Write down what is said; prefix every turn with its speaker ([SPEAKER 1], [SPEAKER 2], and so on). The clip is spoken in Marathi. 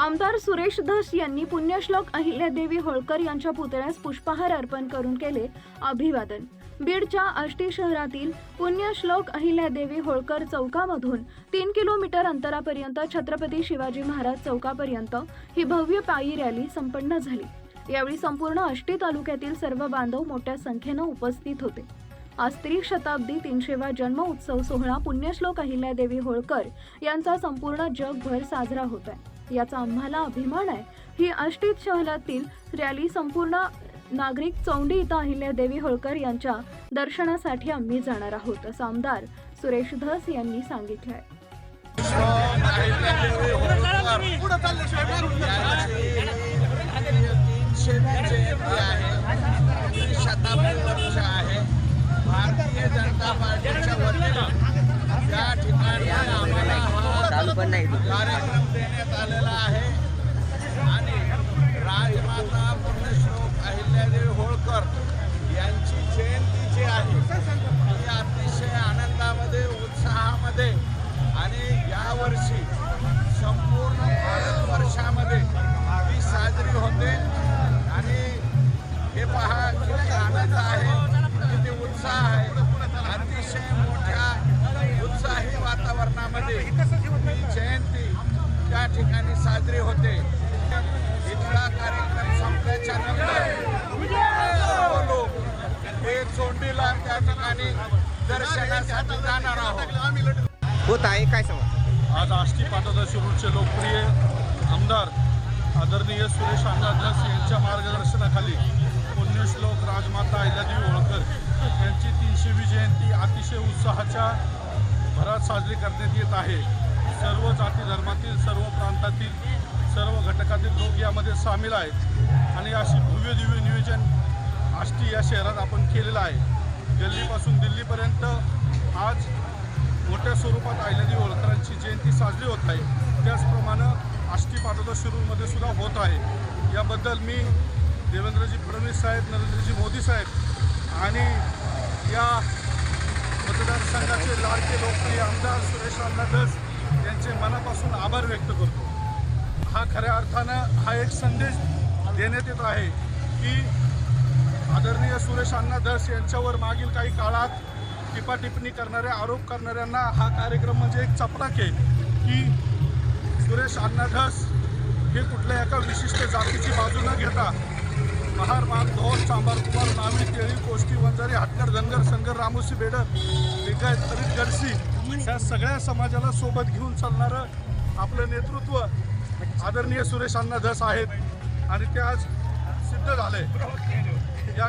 [SPEAKER 1] आमदार सुरेश धस यांनी पुण्यश्लोक अहिल्यादेवी होळकर यांच्या पुतळ्यास पुष्पहार अर्पण करून केले अभिवादन. बीडच्या आष्टी शहरातील पुण्यश्लोक अहिल्यादेवी होळकर चौकामधून तीन किलोमीटर अंतरापर्यंत छत्रपती शिवाजी महाराज चौकापर्यंत ही भव्य पायी रॅली संपन्न झाली. यावेळी संपूर्ण आष्टी तालुक्यातील सर्व बांधव मोठ्या संख्येनं उपस्थित होते. आज त्रिशताब्दी शताब्दी तीनशेवा जन्म उत्सव सोहळा पुण्यश्लोक अहिल्यादेवी होळकर यांचा संपूर्ण जगभर साजरा होत आहे याचा आम्हाला अभिमान आहे. ही आष्टीत शहरातील रॅली संपूर्ण नागरिक चौंडी इथं अहिल्यादेवी होळकर यांच्या दर्शनासाठी आम्ही जाणार आहोत असं आमदार सुरेश धस यांनी सांगितलं आहे.
[SPEAKER 2] भारतीय जनता पार्टीच्या वतीनं या ठिकाणी
[SPEAKER 3] पण नाही
[SPEAKER 2] कार्यक्रम देण्यात आलेला आहे. आणि राजमाता पुण्यश्लोक अहिल्यादेवी होळकर यांची जयंती जी आहे ती अतिशय आनंदामध्ये उत्साहामध्ये आणि यावर्षी संपूर्ण भारतवर्षामध्ये ती साजरी होते. आणि हे पहा किती आनंद आहे किती उत्साह आहे. अतिशय मोठ्या उत्साही वातावरण ही जयंती त्या ठिकाणी साजरी होते. इथला कार्यक्रम संपल्याच्या नंतर हे चोंडीला त्या ठिकाणी दर्शनासाठी जाणार आहोत.
[SPEAKER 3] होत आहे काय सांगा?
[SPEAKER 4] आज आष्टी पाटोदा शिरूरचे लोकप्रिय आमदार आदरणीय सुरेश अण्णाधस यांच्या मार्गदर्शनाखाली पुण्यश्लोक राजमाता अहिल्यादेवी होळकर यांची तीनशेवी जयंती अतिशय उत्साहाच्या भरात साजरी करण्यात येत आहे. सर्व जाती धर्मातील सर्व प्रांतातील सर्व घटकातील लोक यामध्ये सामील आहेत. आणि अशी भव्य दिव्य नियोजन आष्टी या शहरात आपण केलेलं आहे. दिल्लीपासून दिल्लीपर्यंत आज मोठ्या स्वरूपात आयलेली होळकरांची जयंती साजरी होत आहे. त्याचप्रमाणे आष्टी पाटोदा शिरूरमध्ये सुद्धा होत आहे. याबद्दल मी देवेंद्रजी फडणवीस साहेब नरेंद्रजी मोदी साहेब आणि या मतदारसंघाचे लाडके लोकप्रिय आमदार सुरेश धस यांचे मनापासून आभार व्यक्त करतो. हा खऱ्या अर्थानं हा एक संदेश देण्यात येत आहे की आदरणीय सुरेश अण्णा धस यांच्यावर मागील काही काळात टिपाटिपणी करणाऱ्या आरोप करणाऱ्यांना हा कार्यक्रम म्हणजे एक चपराक आहे की सुरेश अण्णा धस हे कुठल्या एका विशिष्ट जातीची बाजू न घेता महार मान धोर चांबार कुमार नावी केळी कोष्टी वंजारी हाटकर धनगर संगर रामोशी बेडर लिंगायत हरित गडसी ह्या सगळ्या समाजाला सोबत घेऊन चालणारं आपलं नेतृत्व आदरणीय सुरेश अण्णा धस आहेत. आणि ते आज सिद्ध झाले या